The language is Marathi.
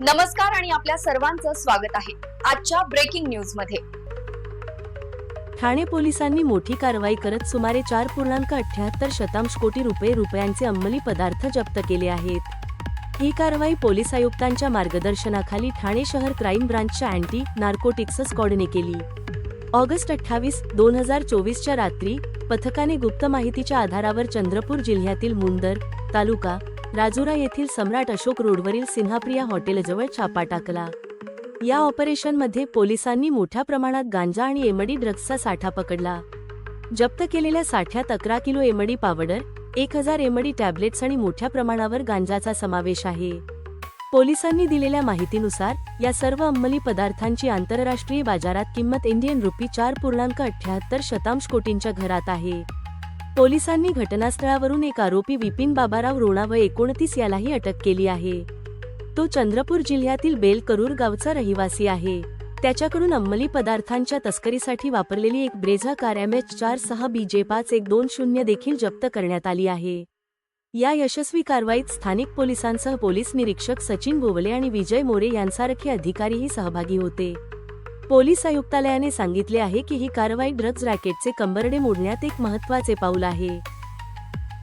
नमस्कार आणि आपल्या सर्वांचं स्वागत आहे आजच्या ब्रेकिंग न्यूजमध्ये. ठाणे पोलिसांनी मोठी कारवाई करत सुमारे चार पूर्णांक अठ्याहत्तर शतांश कोटी रुपये रुपयांचे अंमली पदार्थ जप्त केले आहेत. ही कारवाई पोलीस आयुक्तांच्या मार्गदर्शनाखाली ठाणे शहर क्राईम ब्रांचच्या अँटी नार्कोटिक्स स्क्वॉडने केली. ऑगस्ट अठ्ठावीस दोन हजार चोवीसच्या रात्री पथकाने गुप्त माहितीच्या आधारावर चंद्रपूर जिल्ह्यातील मुंदर तालुका राजुरा येथील सम्राट अशोक रोडवरील सिन्हाप्रिया हॉटेलजवळ छापा टाकला. या ऑपरेशनमध्ये पोलिसांनी मोठ्या प्रमाणात गांजा आणि एमडी ड्रग्जचा साठा पकडला. जप्त केलेल्या साठ्यात अकरा किलो एमडी पावडर एक हजार एमडी टॅबलेट्स आणि मोठ्या प्रमाणावर गांजाचा समावेश आहे. पोलिसांनी दिलेल्या माहितीनुसार या सर्व अंमली पदार्थांची आंतरराष्ट्रीय बाजारात किंमत इंडियन रुपी चार पूर्णांक अठ्याहत्तर शतांश कोटींच्या घरात आहे. पोलिसांनी घटनास्थळावरून एक आरोपी विपिन बाबाराव रोणा व एकोणतीस यालाही अटक केली आहे. तो चंद्रपूर जिल्ह्यातील बेलकरूर गावचा रहिवासी आहे. त्याच्याकडून अंमली पदार्थांच्या तस्करीसाठी वापरलेली एक ब्रेझा कार एम एच चार सहा बी जे पाच एक दोन शून्य देखील जप्त करण्यात आली आहे. या यशस्वी कारवाईत स्थानिक पोलिसांसह पोलीस निरीक्षक सचिन गोवले आणि विजय मोरे यांसारखे अधिकारीही सहभागी होते. पोलीस आयुक्तालयाने सांगितले आहे की ही कारवाई ड्रग्ज रॅकेटचे कंबरडे मोडण्यात एक महत्त्वाचे पाऊल आहे.